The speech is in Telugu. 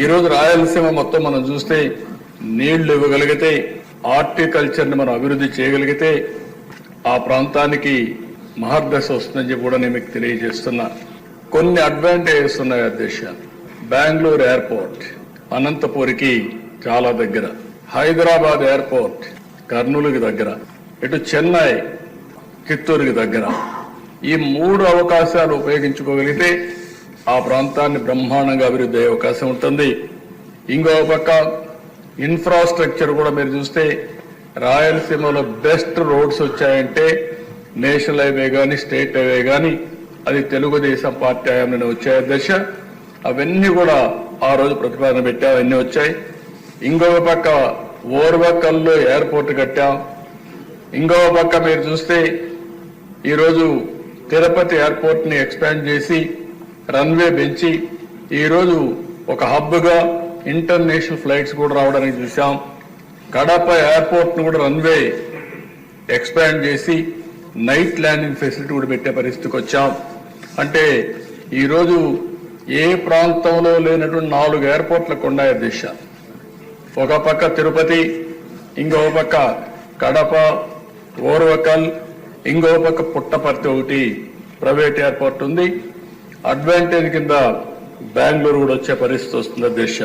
ఈరోజు రాయలసీమ మొత్తం మనం చూస్తే నీళ్ళు ఇవ్వగలిగితే హార్టికల్చర్ని మనం అభివృద్ధి చేయగలిగితే ఆ ప్రాంతానికి మహర్దశ వస్తుందని చెప్పి కూడా నేను మీకు తెలియజేస్తున్నా. కొన్ని అడ్వాంటేజెస్ ఉన్నాయి అధ్యక్ష బెంగళూరు ఎయిర్పోర్ట్ అనంతపూర్కి చాలా దగ్గర. హైదరాబాద్ ఎయిర్పోర్ట్ కర్నూలుకి దగ్గర. ఇటు చెన్నై చిత్తూరుకి దగ్గర. ఈ మూడు అవకాశాలు ఉపయోగించుకోగలిగితే ఆ ప్రాంతాన్ని బ్రహ్మాండంగా అభివృద్ధి అయ్యే అవకాశం ఉంటుంది. ఇంకో పక్క ఇన్ఫ్రాస్ట్రక్చర్ కూడా మీరు చూస్తే రాయలసీమలో బెస్ట్ రోడ్స్ వచ్చాయంటే నేషనల్ హైవే కానీ స్టేట్ హైవే కానీ అది తెలుగుదేశం పార్టీ హయాంలోనే వచ్చాయి దశ. అవన్నీ కూడా ఆ రోజు ప్రతిపాదన పెట్టాం అవన్నీ వచ్చాయి. ఇంకొక పక్క ఓర్వకల్లో ఎయిర్పోర్ట్ కట్టాం. ఇంకో పక్క మీరు చూస్తే ఈరోజు తిరుపతి ఎయిర్పోర్ట్ని ఎక్స్పాండ్ చేసి రన్వే పెంచి ఈరోజు ఒక హబ్గా ఇంటర్నేషనల్ ఫ్లైట్స్ కూడా రావడానికి చూసాం కడప ఎయిర్పోర్ట్ను కూడా రన్వే ఎక్స్పాండ్ చేసి నైట్ ల్యాండింగ్ ఫెసిలిటీ కూడా పెట్టే పరిస్థితికి వచ్చాం. అంటే ఈరోజు ఏ ప్రాంతంలో లేనటువంటి నాలుగు ఎయిర్పోర్ట్లకు ఉన్నాయి దిశ. ఒక పక్క తిరుపతి ఇంకో పక్క కడప ఓర్వకల్ ఇంకో పక్క పుట్టపర్తి ఒకటి ప్రైవేట్ ఎయిర్పోర్ట్ ఉంది. అడ్వాంటేజ్ కింద బెంగళూరు కూడా వచ్చే పరిస్థితి వస్తుంది దేశ.